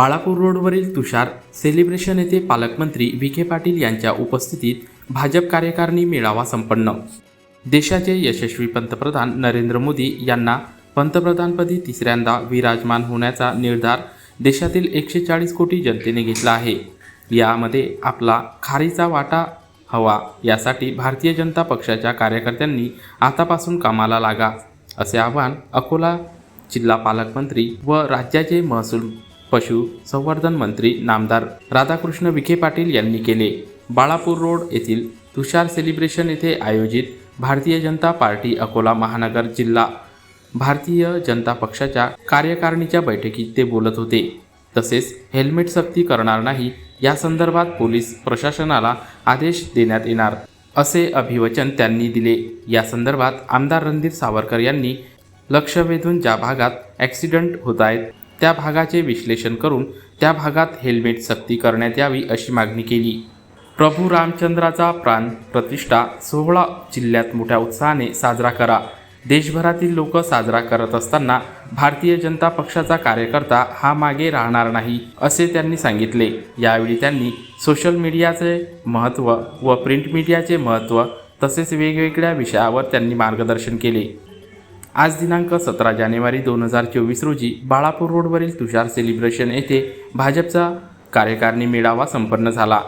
बाळापूर रोडवरील तुषार सेलिब्रेशन येथे पालकमंत्री विखे पाटील यांच्या उपस्थितीत भाजप कार्यकारिणी मेळावा संपन्न. देशाचे यशस्वी पंतप्रधान नरेंद्र मोदी यांना पंतप्रधानपदी तिसऱ्यांदा विराजमान होण्याचा निर्धार देशातील एकशे चाळीस कोटी जनतेने घेतला आहे. यामध्ये आपला खारीचा वाटा हवा यासाठी भारतीय जनता पक्षाच्या कार्यकर्त्यांनी आतापासून कामाला लागा असे आवाहन अकोला जिल्हा पालकमंत्री व राज्याचे महसूल पशु संवर्धन मंत्री नामदार राधाकृष्ण विखे पाटील यांनी केले. बाळापूर रोड येथील तुषार सेलिब्रेशन येथे आयोजित भारतीय जनता पार्टी अकोला महानगर जिल्हा भारतीय जनता पक्षाच्या कार्यकारिणीच्या बैठकीत ते बोलत होते. तसेच हेल्मेट सक्ती करणार नाही या संदर्भात पोलीस प्रशासनाला आदेश देण्यात येणार असे अभिवचन त्यांनी दिले. या संदर्भात आमदार रणधीर सावरकर यांनी लक्ष वेधून ज्या भागात ॲक्सिडेंट होत आहेत त्या भागाचे विश्लेषण करून त्या भागात हेल्मेट सक्ती करण्यात यावी अशी मागणी केली. प्रभू रामचंद्राचा प्राण प्रतिष्ठा सोहळा जिल्ह्यात मोठ्या उत्साहाने साजरा करा. देशभरातील लोक साजरा करत असताना भारतीय जनता पक्षाचा कार्यकर्ता हा मागे राहणार नाही असे त्यांनी सांगितले. यावेळी त्यांनी सोशल मीडियाचे महत्त्व व प्रिंट मीडियाचे महत्त्व तसेच वेगवेगळ्या विषयावर त्यांनी मार्गदर्शन केले. आज दिनांक सतरा जानेवारी दोन हजार चोवीस रोजी बाळापूर रोडवरील तुषार सेलिब्रेशन येथे भाजपचा कार्यकारिणी मेळावा संपन्न झाला.